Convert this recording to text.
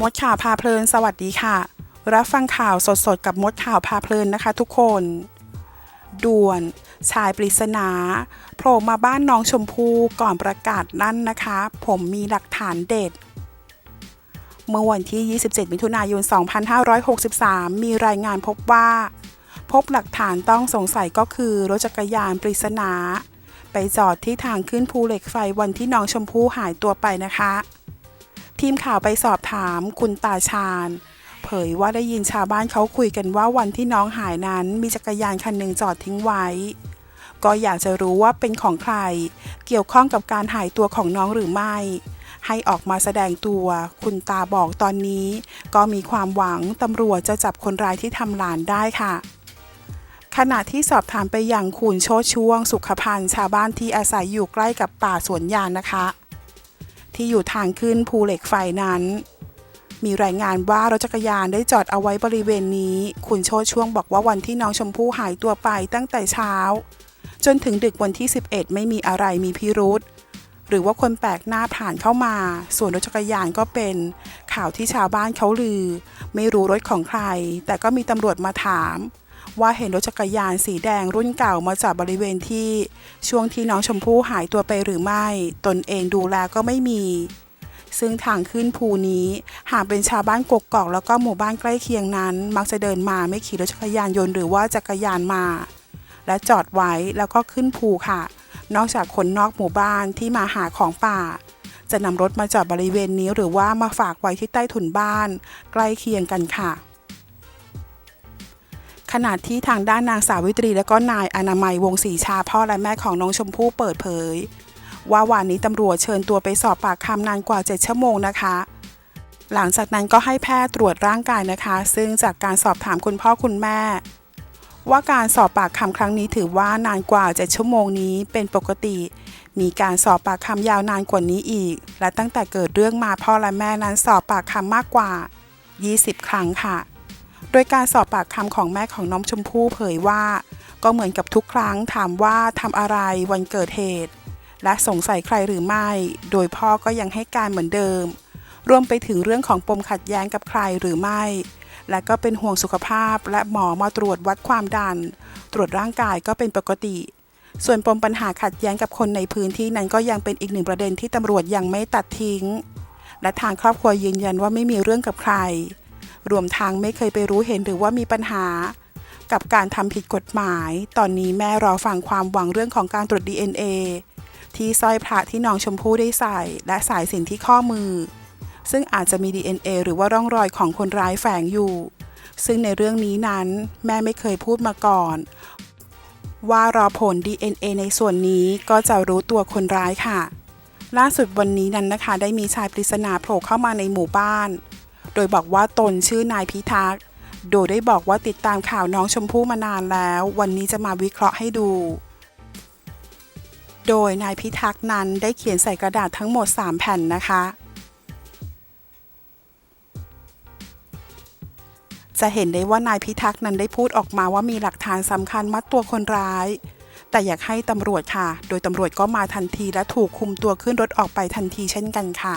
มดข่าวพาเพลิน สวัสดีค่ะ รับฟังข่าวสดๆ กับมดข่าวพาเพลินนะคะทุกคน ด่วน ชายปริศนาโผล่มาบ้านน้องชมพู่ก่อนประกาศนั่นนะคะ ผมมีหลักฐานเด็ด เมื่อวันที่ 27 มิถุนายน 2563 มีรายงานพบว่า พบหลักฐานต้องสงสัยก็คือรถจักรยานปริศนา ไปจอดที่ทางขึ้นภูเหล็กไฟวันที่น้องชมพู่หายตัวไปนะคะ ทีมข่าวไปสอบถามคุณตาชาญ เผยว่าได้ยินชาวบ้านเขาคุยกันว่าวันที่น้องหายนั้นมีจักรยานคันหนึ่งจอดทิ้งไว้ ก็อยากจะรู้ว่าเป็นของใคร เกี่ยวข้องกับการหายตัวของน้องหรือไม่ ให้ออกมาแสดงตัว คุณตาบอกตอนนี้ ก็มีความหวังตำรวจจะจับคนร้ายที่ทำหลานได้ค่ะขณะที่สอบถามไปยังคุณโชติช่วงสุขพันธ์ชาวบ้านที่อาศัยอยู่ใกล้กับป่าสวนยางนะคะ ที่อยู่ทางขึ้นภูเหล็กไฟนั้น มีรายงานว่ารถจักรยานได้จอดเอาไว้บริเวณนี้ คุณโชติช่วงบอกว่าวันที่น้องชมพู่หายตัวไปตั้งแต่เช้า จนถึงดึกวันที่ 11 ไม่มีอะไรมีพิรุษหรือว่าคนแปลกหน้าผ่านเข้ามา ส่วนรถจักรยานก็เป็นข่าวที่ชาวบ้านเขาลือ ไม่รู้รถของใคร แต่ก็มีตำรวจมาถาม ว่าเห็นรถจักรยานสีแดงรุ่นเก่ามาจอดบริเวณที่ช่วงที่น้องชมพู่หายตัวไปหรือไม่ ตนเองดูแลก็ไม่มี ซึ่งทางขึ้นภูนี้หากเป็นชาวบ้านกกอกแล้วก็หมู่บ้านใกล้เคียงนั้น มักจะเดินมาไม่ขี่รถจักรยานยนต์หรือว่าจักรยานมา และจอดไว้แล้วก็ขึ้นภูค่ะ นอกจากคนนอกหมู่บ้านที่มาหาของป่าจะนำรถมาจอดบริเวณนี้หรือว่ามาฝากไว้ที่ใต้ถุนบ้าน ใกล้เคียงกันค่ะ ขณะที่ทางด้านนางสาวิตรี และก็นายอนามัยวงศรีชาพ่อและแม่ของน้องชมพู่เปิดเผย ว่าวันนี้ตำรวจเชิญตัวไปสอบปากคำนานกว่า 7 ชั่วโมงนะคะ หลังจากนั้นก็ให้แพทย์ตรวจร่างกายนะคะ ซึ่งจากการสอบถามคุณพ่อคุณแม่ ว่าการสอบปากคำครั้งนี้ถือว่านานกว่า 7 ชั่วโมงนี้เป็นปกติ มีการสอบปากคำยาวนานกว่านี้อีก และตั้งแต่เกิดเรื่องมาพ่อและแม่นั้นสอบปากคำมากกว่า 20 ครั้งค่ะ โดยการสอบปากคำของแม่ของน้องชมพู่เผยว่า ก็เหมือนกับทุกครั้งถามว่าทำอะไรวันเกิดเหตุ และสงสัยใครหรือไม่ โดยพ่อก็ยังให้การเหมือนเดิม รวมไปถึงเรื่องของปมขัดแย้งกับใครหรือไม่ และก็เป็นห่วงสุขภาพ และหมอมาตรวจวัดความดัน ตรวจร่างกายก็เป็นปกติ ส่วนปมปัญหาขัดแย้งกับคนในพื้นที่นั้นก็ยังเป็นอีกหนึ่งประเด็นที่ตำรวจยังไม่ตัดทิ้ง และทางครอบครัวยืนยันว่าไม่มีเรื่องกับใคร รวมทางไม่เคยไปรู้เห็นหรือว่ามีปัญหา กับการทำผิดกฎหมาย ตอนนี้แม่รอฟังความหวังเรื่องของการตรวจ DNA ที่สร้อยพระที่น้องชมพู่ได้ใส่ และสายสินที่ข้อมือ ซึ่งอาจจะมี DNA หรือว่าร่องรอยของคนร้ายแฝงอยู่ ซึ่งในเรื่องนี้นั้นแม่ไม่เคยพูดมาก่อน ว่ารอผล DNA ในส่วนนี้ก็จะรู้ตัวคนร้ายค่ะ ล่าสุดวันนี้นั้นนะคะ ได้มีชายปริศนาโผล่เข้ามาในหมู่บ้าน โดยบอกว่าตนชื่อนายพิทักษ์ โดยได้บอกว่าติดตามข่าวน้องชมพู่มานานแล้ว วันนี้จะมาวิเคราะห์ให้ดู โดยนายพิทักษ์นั้นได้เขียนใส่กระดาษทั้งหมด 3 แผ่นนะคะ จะเห็นได้ว่านายพิทักษ์นั้นได้พูดออกมาว่ามีหลักฐานสำคัญมัดตัวคนร้าย แต่อยากให้ตำรวจค่ะ โดยตำรวจก็มาทันทีและถูกคุมตัวขึ้นรถออกไปทันทีเช่นกันค่ะ